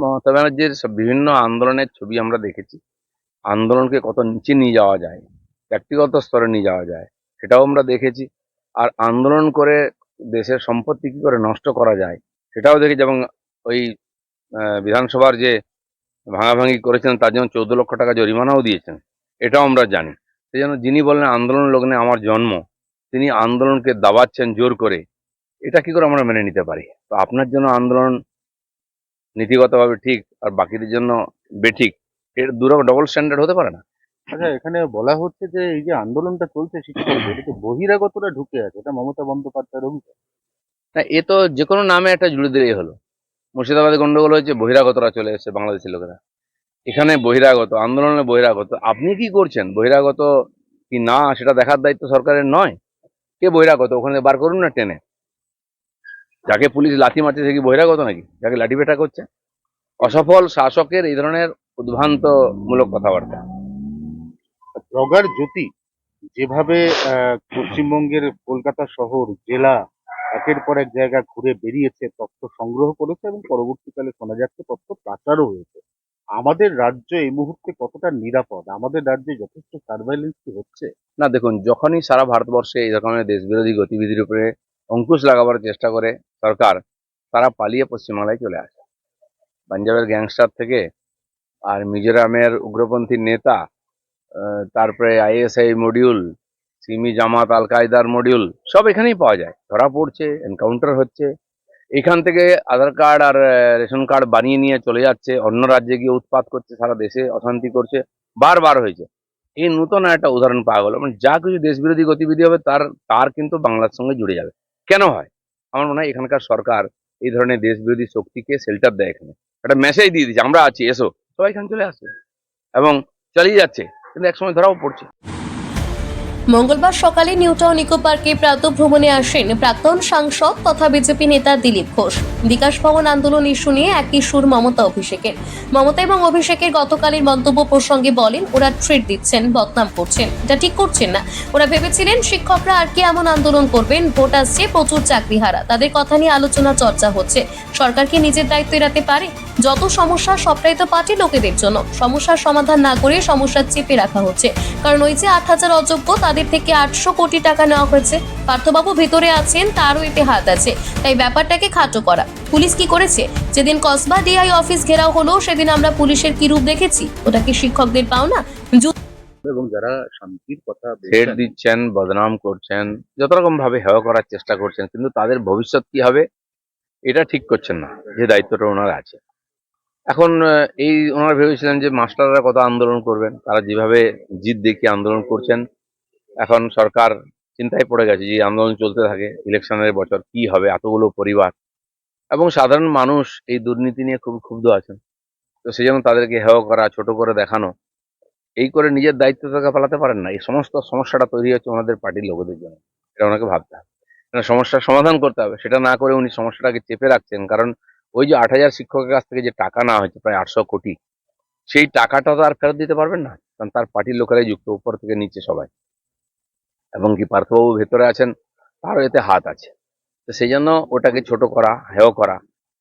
মমতা ব্যানার্জির বিভিন্ন আন্দোলনের ছবি আমরা দেখেছি। আন্দোলনকে কত নিচে নিয়ে যাওয়া যায়, ব্যক্তিগত স্তরে নিয়ে যাওয়া যায়, সেটাও আমরা দেখেছি। আর আন্দোলন করে দেশের সম্পত্তি কী করে নষ্ট করা যায়, সেটাও দেখেছি। এবং ওই বিধানসভার যে ভাঙাভাঙি করেছেন, তার জন্য চৌদ্দ লক্ষ টাকা জরিমানাও দিয়েছেন, এটাও আমরা জানি। সেই জন্য যিনি বললেন আন্দোলন লগ্নে আমার জন্ম, তিনি আন্দোলনকে দাবাচ্ছেন জোর করে, এটা কি করে আমরা মেনে নিতে পারি? তো আপনার জন্য আন্দোলন নীতিগতভাবে ঠিক আর বাকিদের জন্য বেঠিক এর দূর ডবল স্ট্যান্ডার্ড হতে পারে না। আচ্ছা এখানে বলা হচ্ছে যে এই যে আন্দোলনটা চলছে শিক্ষকদের এটাতে বহিরাগতরা ঢুকে আছে? এটা মমতা বন্দ্যোপাধ্যায়ের অভিযোগ। না এ তো যে কোনো নামে একটা জুড়ে দিলেই হলো। মুর্শিদাবাদে গন্ডগোল হয়েছে বহিরাগতরা চলে এসেছে বাংলাদেশের লোকেরা। এখানে বহিরাগত আন্দোলনে বহিরাগত আপনি কি করছেন? বহিরাগত কি না সেটা দেখার দায়িত্ব সরকারের নয়? কে বহিরাগত? ওখানে বার করুন না টেনে। যাকে পুলিশ লাথি মারছে সে কি বহিরাগত নাকি? যাকে লাঠি পেটা করছে? অসফল শাসকের এই ধরনের উদ্ভ্রান্তমূলক কথাবার্তা। ব্লগার জ্যোতি যেভাবে পশ্চিমবঙ্গের কলকাতা শহর জেলা একের পর এক জায়গা ঘুরে বেরিয়েছে তথ্য সংগ্রহ করেছে এবং পরবর্তীকালে শোনা যাচ্ছে তথ্য পাচারও হয়েছে। আমাদের রাজ্য এই মুহূর্তে কতটা নিরাপদ? আমাদের রাজ্যে যথেষ্ট সার্ভাইলেন্স কি হচ্ছে? না দেখুন যখনই সারা ভারতবর্ষে এই রকমের দেশবিরোধী গতিবিধির উপরে অঙ্কুশ লাগাবার চেষ্টা করে সরকার তারা পালিয়ে পশ্চিমবাংলায় চলে আসে। পাঞ্জাবের গ্যাংস্টার থেকে আর মিজোরামের উগ্রপন্থী নেতা তারপরে আইএসআই মডিউল, সিমি জামাত আল কায়দার মডিউল, সব এখানেই পাওয়া যায়। ধরা পড়ছে, এনকাউন্টার হচ্ছে। এখান থেকে আধার কার্ড আর রেশন কার্ড বানিয়ে নিয়ে চলে যাচ্ছে। অন্য রাজ্যে গিয়ে উৎপাত করছে, সারা দেশে অশান্তি করছে। বারবার হয়েছে। এই নূতন একটা উদাহরণ পাওয়া গেল। মানে যা কিছু দেশবিরোধী গতিবিধি হবে, তার তার কিন্তু বাংলার সঙ্গে জুড়ে যাবে। কেন হয়? আমার মনে হয় এখানকার সরকার এই ধরনের দেশ বিরোধী শক্তিকে শেল্টার দেয় এখানে। একটা মেসেজ দিয়ে দিচ্ছে আমরা আছি, এসো। সবাই এখানে চলে আসে এবং চালিয়ে যাচ্ছে। কিন্তু একসময় ধরাও পড়ছে। মঙ্গলবার সকালে নিউটাউন ইকো পার্কে প্রাতঃভ্রমণে আসেন প্রাক্তন সাংসদ তথা বিজেপি নেতা দিলীপ ঘোষ। বিকাশ ভবন আন্দোলন ইস্যু নিয়ে একই সুর মমতা অভিষেকের। মমতা এবং অভিষেকের গতকালের মন্তব্য প্রসঙ্গে বলেন, ওরা ট্রিট দিচ্ছেন, বদনাম করছেন। এটা ঠিক করছেন না। ওরা ভেবেছিলেন, শিক্ষকরা আর কি এমন আন্দোলন করবেন? ভোট আসছে, প্রচুর চাকরিহারা তাদের কথা নিয়ে আলোচনা চর্চা হচ্ছে। সরকার কি নিজের দায়িত্ব এড়াতে পারে? যত সমস্যা, সবটাই তো পার্টি লোকেদের জন্য। সমস্যার সমাধান না করে সমস্যা চেপে রাখা হচ্ছে। কারণ ওই যে আট হাজার অযোগ্য, তাদের থেকে আটশো কোটি টাকা নেওয়া হয়েছে। পার্থবাবু ভেতরে আছেন তারও এতে হাত আছে। তাই ব্যাপারটাকে খাটো করা। পুলিশ কি করেছে? যেদিন কসবা ডিআই অফিস ঘেরাও হলো সেদিন আমরা পুলিশের কি রূপ দেখেছি? ওটা কি শিক্ষকদের পাওনা? এবং যারা শান্তির কথা থ্রেট দিচ্ছেন বদনাম করছেন যত রকম ভাবে হেয় করার চেষ্টা করছেন কিন্তু তাদের ভবিষ্যৎ কি হবে এটা ঠিক করছেন না যে দায়িত্বটা ওনার আছে। এখন এই ওনারা ভেবেছিলেন যে মাস্টাররা কত আন্দোলন করবেন তারা যেভাবে জিদ দেখিয়ে আন্দোলন করছেন এখন সরকার চিন্তায় পড়ে গেছে যে আন্দোলন চলতে থাকে, ইলেকশনের বছর কি হবে, এতগুলো পরিবার। এবং সাধারণ মানুষ এই দুর্নীতি নিয়ে খুব ক্ষুব্ধ আছেন। তো সেই জন্য তাদেরকে হেয় করা, ছোট করে দেখানো, এই করে নিজের দায়িত্ব থেকে পালাতে পারেন না। এই সমস্ত সমস্যাটা তৈরি হচ্ছে ওনাদের পার্টির লোকেদের জন্য। এটা ওনাকে ভাবতে হবে। সমস্যার সমাধান করতে হবে, সেটা না করে উনি সমস্যাটাকে চেপে রাখছেন। কারণ ওই যে আট হাজার শিক্ষকের কাছ থেকে যে টাকা না হয়েছে, প্রায় আটশো কোটি, সেই টাকাটা তো আর ফেরত দিতে পারবেন না। কারণ তার পার্টির লোকেরাই যুক্ত, উপর থেকে নিচে সবাই। এবং কি পার্থবাবু ভেতরে আছেন, তারও এতে হাত আছে। তো সেই জন্য ওটাকে ছোট করা, হেয় করা।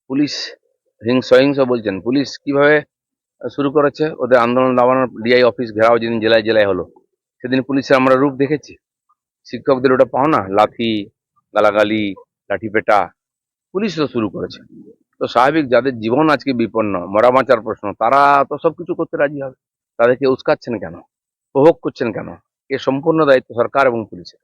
পুলিশ হিংস সহিংস বলছেন, পুলিশ কীভাবে শুরু করেছে? ওদের আন্দোলন দাবানোর ডিআই অফিস ঘেরাও যেদিন জেলায় জেলায় হলো, সেদিন পুলিশের আমরা রূপ দেখেছি। শিক্ষকদের ওটা পাও না, লাথি, গালাগালি লাঠি পেটা পুলিশ তো শুরু করেছে। তো স্বাভাবিক যাদের জীবন আজকে বিপন্ন, মরা বাঁচার প্রশ্ন, তারা তো সবকিছু করতে রাজি হবে। তাদেরকে উস্কাচ্ছেন কেন? উপভোগ করছেন কেন? এ সম্পূর্ণ দায়িত্ব সরকার এবং পুলিশের।